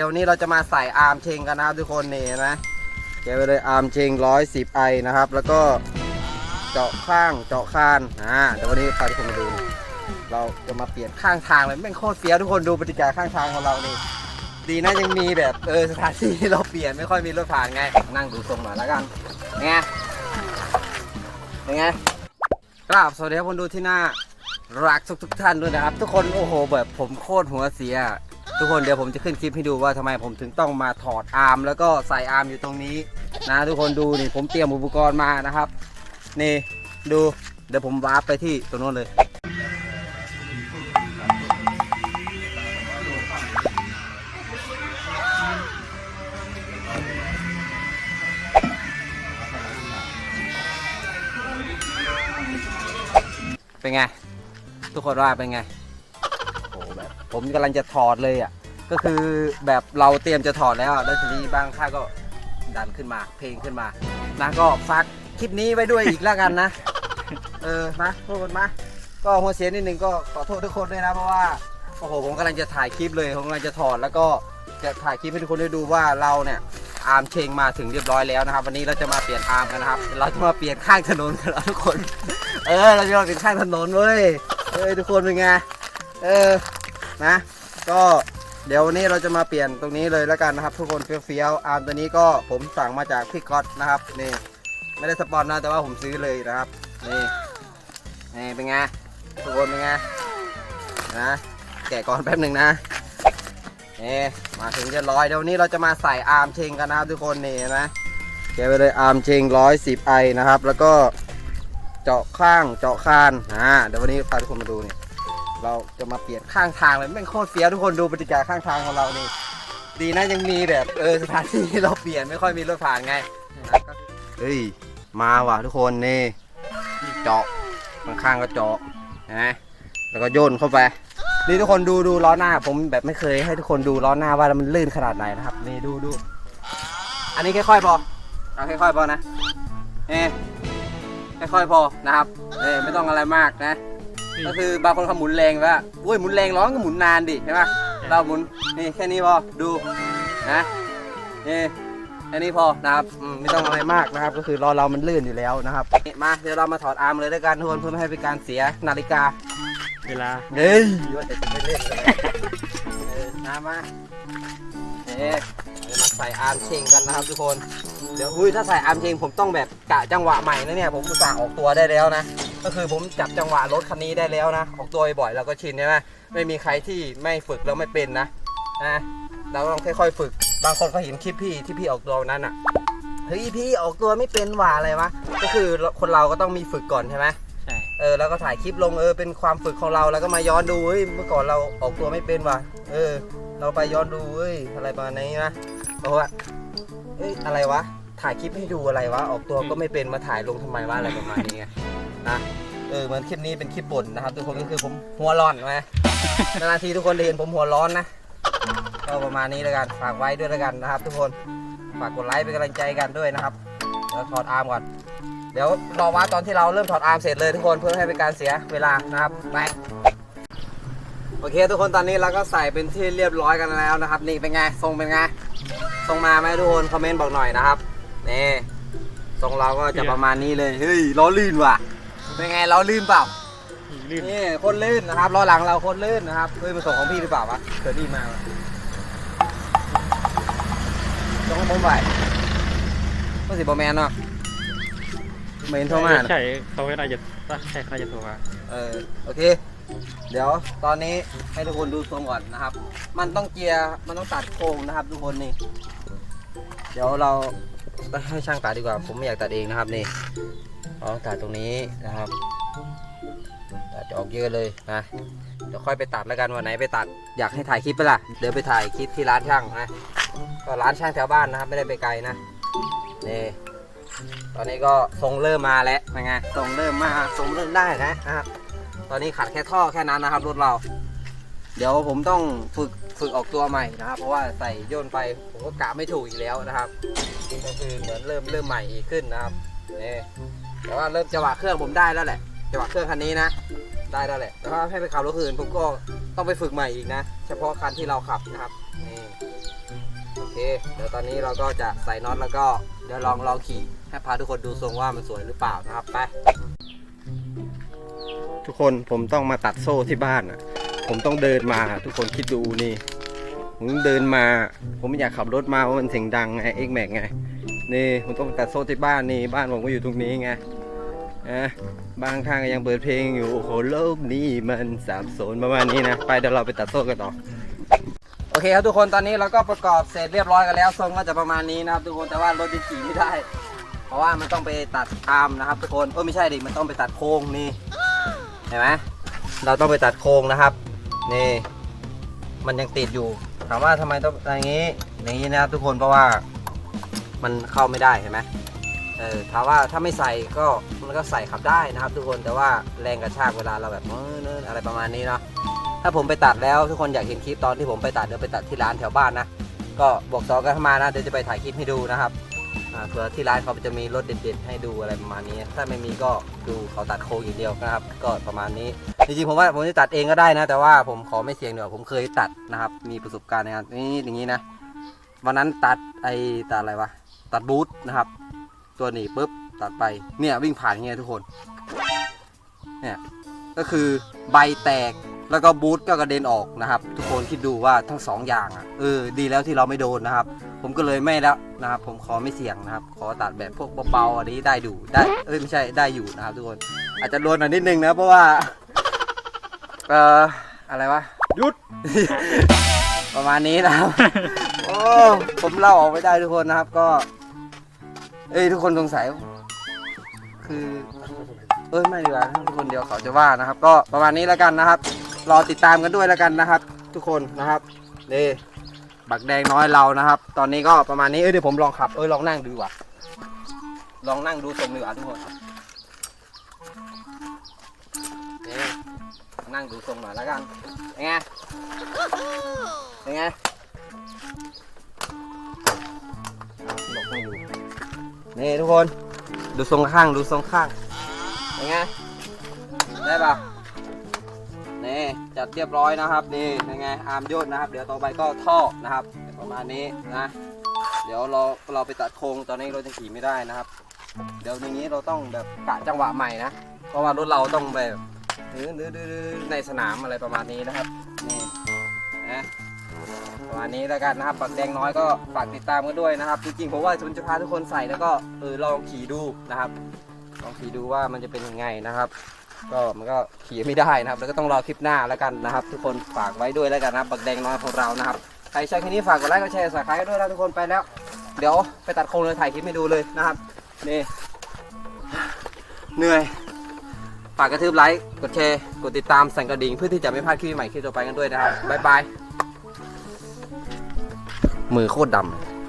เดี๋ยวนี้เราจะมาใส่อาร์มเชงกันนะครับทุกคนนี่เห็นะเก็บไปเลยอาร์มเชงร้อยสิบไอนะครับ แล้วก็เจาะข้างเจาะคานอ่าเดี๋ยววันนี้พาทุกคนมาดู เราจะมาเปลี่ยนข้างทางเลยแม่งโคตรเฟี้ยวทุกคนดูบรรยากาศข้างทางของเรานี่ดีนะยังมีแบบเออสถานที่ที่เราเปลี่ยนไม่ค่อยมีรถผ่านไงนั่งดูทรงหน่อยแล้วกันเป็นไงเป็นไงกราบสวัสดีครับคนดูที่หน่ารักทุกทุกท่านด้วยนะครับ ทุกคนโอ้โหแบบผมโคตรหัวเสีย ทุกคนเดี๋ยวผมจะขึ้นคลิปให้ดูว่าทำไมผมถึงต้องมาถอดอาร์มแล้วก็ใส่อาร์มอยู่ตรงนี้นะทุกคนดูนี่ผมเตรียมอุปกรณ์มานะครับ นี่ดูเดี๋ยวผมวาร์ปไปที่ตรงโน้นเลยเป็นไง ทุกคนว่าเป็นไง ผมกำลังจะถอดเลยอะก็คือแบบเราเตรียมจะถอดแล้วแล้วทีนี้บางค่าก็ดันขึ้นมา เพลงขึ้นมานะก็ฝากคลิปนี้ไว้ด้วยอีกแล้วกันนะ เออนะทุกคนมาก็หัวเสียนิดนึงก็ขอโทษทุกคนด้วยนะเพราะว่าโอ้โหผมกำลังจะถ่ายคลิปเลยผมกำลังจะถอดแล้วก็จะถ่ายคลิปให้ทุกคนได้ดูว่าเราเนี่ยอาร์มเชงมาถึงเรียบร้อยแล้วนะครับ วันนี้เราจะมาเปลี่ยนอาร์มกันนะครับ เราจะมาเปลี่ยนข้างถนนกันแล้วทุกคน เออ เราจะมาเปลี่ยนข้างถนนเว้ยเอ้ยทุกคนเป็นไงเออ นะ ก็เดี๋ยววันนี้เราจะมาเปลี่ยนตรงนี้เลยแล้วกันนะครับ ทุกคนเฟี้ยวๆอาร์มตัวนี้ก็ผมสั่งมาจากพี่ก๊อตนะครับนี่ไม่ได้สปอนนะแต่ว่าผมซื้อเลยนะครับนี่นี่เป็นไงทุกคนเป็นไงนะแกะก่อนแป๊บหนึ่งนะนี่มาถึงเรียบร้อยเดี๋ยววันนี้เราจะมาใส่อาร์มเชงกันนะครับทุกคนนี่นะแกะไปเลยอาร์มเชงร้อยสิบไอนะครับ แล้วก็เจาะข้างเจาะคานอ่าเดี๋ยววันนี้พาทุกคนมาดูนี่ เราจะมาเปลี่ยนข้างทางเลยแม่งโคตรเฟี้ยทุกคนดูบรรยาข้างทางของเรานี่ดีนะยังมีแบบเออสถานที่ที่เราเปลี่ยนไม่ค่อยมีรถผ่านไงนะก็เฮ้ย มาว่ะทุกคนนี่เจาะข้างๆก็เจาะนะแล้วก็โยนเข้าไป นี่ทุกคนดูดูล้อหน้า ผมแบบไม่เคยให้ทุกคนดูล้อหน้าว่ามันลื่นขนาดไหนนะครับ นี่ดูดูอันนี้ค่อยๆพอเอาค่อยๆพอนะเอ๊ค่อยๆพอนะครับเอ้ไม่ต้องอะไรมากนะ ก็คือบางคนเขาหมุนแรงว่าอุ้ยหมุนแรงร้อนก็หมุนนานดิใช่ไหมเราหมุนนี่แค่นี้พอดูนะนี่แค่นี้พอนะครับอืมไม่ต้องอะไรมากนะครับ ก็คือรอเรามันลื่นอยู่แล้วนะครับนี่มาเดี๋ยวเรามาถอดอาร์มเลยด้วยกันทุกคนเพื่อไม่ให้เป็นการเสียนาฬิกาเวลาเฮ้ยว่าแต่จะไม่เล่นเลยเออนะมาเอ๊ะเรามาใส่อาร์มเชงกันนะครับทุกคน เดี๋ยวอุ้ยถ้าใส่อาร์มเชงผมต้องแบบกะจังหวะใหม่นะเนี่ยผมอุตส่าห์ออกตัวได้แล้วนะ ก็คือผมจับจังหวะรถคันนี้ได้แล้วนะ ออกตัวบ่อยๆเราก็ชินใช่ไหมไม่มีใครที่ไม่ฝึกแล้วไม่เป็นนะนะเราต้องค่อยๆฝึก บางคนเขาเห็นคลิปพี่ที่พี่ออกตัววันนั้นอะเฮ้ยพี่ออกตัวไม่เป็นหว่าอะไรวะก็คือคนเราก็ต้องมีฝึกก่อนใช่ไหมใช่เออแล้วก็ถ่ายคลิปลงเออเป็นความฝึกของเราแล้วก็มาย้อนดูเฮ้ยเมื่อก่อนเราออกตัวไม่เป็นว่ะเออ เราไปย้อนดูเฮ้ยอะไรประมาณนี้นะเพราะว่าเฮ้ยอะไรวะถ่ายคลิปให้ดูอะไรวะออกตัวก็ไม่เป็นมาถ่ายลงทำไมวะอะไรประมาณนี้ไง นะเออเหมือนคลิปนี้เป็นคลิปบ่นนะครับ ทุกคนก็คือผมหัวร้อนไหมนาทีทุกคนได้เห็นผมหัวร้อนนะก็ประมาณนี้แล้วกันฝากไว้ด้วยแล้วกันนะครับ ทุกคนฝากกดไลค์เป็นกำลังใจกันด้วยนะครับเดี๋ยวถอดอาร์มก่อนเดี๋ยวรอว่าตอนที่เราเริ่มถอดอาร์มเสร็จเลยทุกคนเพื่อให้เป็นการเสียเวลานะครับไปโอเค ทุกคนตอนนี้เราก็ใส่เป็นที่เรียบร้อยกันแล้วนะครับ นี่เป็นไงทรงเป็นไงทรงมาไหมทุกคนคอมเมนต์บอกหน่อยนะครับนี่ทรงเราก็จะประมาณนี้เลยเฮ้ยล้อลื่นว่ะ เป็นไงล้อลื่นเปล่า ลื่น นี่โคนลื่นนะครับล้อหลังเราโคนลื่นนะครับเฮ้ยมันส่งของพี่หรือเปล่าวะเกิดดีมาวะส่งของผมไปก็สิบแมนเนาะไม่เห็นโทรมาเนอะใช่เขาไม่น่าจะใช่เขาน่าจะโทรมาเออโอเค เดี๋ยวตอนนี้ให้ทุกคนดูทรงก่อนนะครับ มันต้องเกียร์มันต้องตัดโครงนะครับ ทุกคนนี่ เดี๋ยวเราให้ช่างตัดดีกว่า ผมไม่อยากตัดเองนะครับนี่ เอาตัดตรงนี้นะครับตัดจะออกเยอะเลยนะเดี๋ยวค่อยไปตัดแล้วกันวันไหนไปตัดอยากให้ถ่ายคลิปไปล่ะเดี๋ยวไปถ่ายคลิปที่ร้านช่างนะก็ร้านช่างแถวบ้านนะครับ ไม่ได้ไปไกลนะนี่ตอนนี้ก็ทรงเริ่มมาแล้วเป็นไงทรงเริ่มมาทรงเริ่มได้นะนะครับ ตอนนี้ขัดแค่ท่อแค่นั้นนะครับรถเรา เดี๋ยวผมต้องฝึกฝึกออกตัวใหม่นะครับ เพราะว่าใส่โยนไปผมก็กะไม่ถูกอีกแล้วนะครับก็คือเหมือนเริ่มเริ่มใหม่อีกขึ้นนะครับนี่ แต่ว่าเริ่มจังหวะเครื่องผมได้แล้วแหละจังหวะเครื่องคันนี้นะ ได้แล้วแหละ แต่ว่าให้ไปขับรถอื่นผมก็ต้องไปฝึกใหม่อีกนะ เฉพาะคันที่เราขับนะครับนี่โอเค เดี๋ยวตอนนี้เราก็จะใส่น็อตแล้วก็เดี๋ยวลองลองขี่ให้พาทุกคนดูทรงว่ามันสวยหรือเปล่านะครับไป ทุกคนผมต้องมาตัดโซ่ที่บ้านอะผมต้องเดินมาทุกคนคิดดูนี่ผมเดินมา ผมไม่อยากขับรถมาว่าะมันเสียงดังไงเอ็กแม็กไง นี่ผมต้องตัดโซ่ที่บ้านนี่บ้านผมก็อยู่ตรงนี้ไงอะบางข้างก็ยังเปิดเพลงอยู่โอ้โหโลกนี้มันสับสนประมาณนี้นะไปเดี๋ยวเราไปตัดโซ่กันต่อโอเคครับทุกคนตอนนี้เราก็ประกอบเสร็จเรียบร้อยกันแล้วทรงก็จะประมาณนี้นะครับทุกคนแต่ว่ารถยังขี่ไม่ได้ เพราะว่ามันต้องไปตัดอาร์มนะครับ ทุกคนเออไม่ใช่ดิมันต้องไปตัดโค้งนี่เห็นไหมเราต้องไปตัดโค้งนะครับนี่ มันยังติดอยู่ถามว่าทำไมต้องอย่างนี้ อย่างนี้นะครับทุกคนเพราะว่า มันเข้าไม่ได้เห็นไหมเออถามว่าถ้าไม่ใส่ก็มันก็ใส่ขับได้นะครับ ทุกคนแต่ว่าแรงกระชากเวลาเราแบบเนินอะไรประมาณนี้เนาะถ้าผมไปตัดแล้วทุกคนอยากเห็นคลิปตอนที่ผมไปตัดเดี๋ยวไปตัดที่ร้านแถวบ้านนะก็บอกต่อกันเข้ามานะเดี๋ยวจะไปถ่ายคลิปให้ดูนะครับเผื่อที่ร้านเขาจะมีรถเด็ดๆให้ดูอะไรประมาณนี้ ถ้าไม่มีก็ดูเขาตัดโค้งอย่างเดียวนะครับ ก็ประมาณนี้จริงๆผมว่าผมจะตัดเองก็ได้นะ แต่ว่าผมขอไม่เสี่ยงเดี๋ยวผมเคยตัดนะครับ มีประสบการณ์ในการนี่อย่างนี้นะวันนั้นตัดไอ้ตัดอะไรวะ ตัดบูทนะครับ ตัวหนีปุ๊บตัดไปเนี่ยวิ่งผ่านอย่างเงี้ยทุกคนเนี่ยก็คือใบแตกแล้วก็บูทก็กระเด็นออกนะครับ ทุกคนคิดดูว่าทั้งสองอย่างอะเออดีแล้วที่เราไม่โดนนะครับ ผมก็เลยไม่แล้วนะครับ ผมขอไม่เสี่ยงนะครับ ขอตัดแบบพวกเบาๆอันนี้ได้ดูได้เอ้ยไม่ใช่ได้อยู่นะครับ ทุกคนอาจจะโดนหน่อยนิดนึงนะเพราะว่าเอ่ออะไรวะหยุด ประมาณนี้นะครับ โอ้ ผมเล่าออกไม่ได้ทุกคนนะครับ ก็ เอ้ยทุกคนสงสัย คือ เอ้ยไม่ดีกว่าทุกคนเดียวเขาจะว่านะครับ ก็ประมาณนี้แล้วกันนะครับ รอติดตามกันด้วยแล้วกันนะครับ ทุกคนนะครับนี่บักแดงน้อยเรานะครับ ตอนนี้ก็ประมาณนี้เอ้ยเดี๋ยวผมลองขับเอ้ยลองนั่งดูว่าลองนั่งดูทรงดีกว่าทุกคนนี่นั่งดูทรงหน่อยแล้วกันเป็นไงเป็นไง นี่ทุกคนดูทรงข้างดูทรงข้างเป็นไงได้ปะนี่จัดเรียบร้อยนะครับนี่เป็นไงอาร์มยนนะครับ เดี๋ยวต่อไปก็ท่อนะครับ ประมาณนี้นะเดี๋ยวเราเราไปตัดโครงตอนนี้เราจะขี่ไม่ได้นะครับ เดี๋ยวอย่างนี้เราต้องแบบกะจังหวะใหม่นะเพราะว่ารถเราต้องแบบเนื้อดื้อดื้อในสนามอะไรประมาณนี้นะครับนี่นะ ประมาณนี้แล้วกันนะครับปักแดงน้อยก็ฝากติดตามกันด้วยนะครับ จริงๆผมว่าผมจะพาทุกคนใส่แล้วก็เออลองขี่ดูนะครับ ลองขี่ดูว่ามันจะเป็นยังไงนะครับ ก็มันก็ขี่ไม่ได้นะครับ แล้วก็ต้องรอคลิปหน้าแล้วกันนะครับ ทุกคนฝากไว้ด้วยแล้วกันนะครับบักแดงน้อยของเรานะครับใครใช้คลิปนี้ฝากกดไลค์กดแชร์สับสไครต์ด้วยนะทุกคนไปแล้ว เดี๋ยวไปตัดโครงเลยถ่ายคลิปให้ดูเลยนะครับนี่เหนื่อยฝากกระทืบไลค์กดแชร์กดติดตามสั่นกระดิ่งเพื่อที่จะไม่พลาดคลิปใหม่คลิปต่อไปกันด้วยนะครับบ๊ายบาย มือโคตรดำ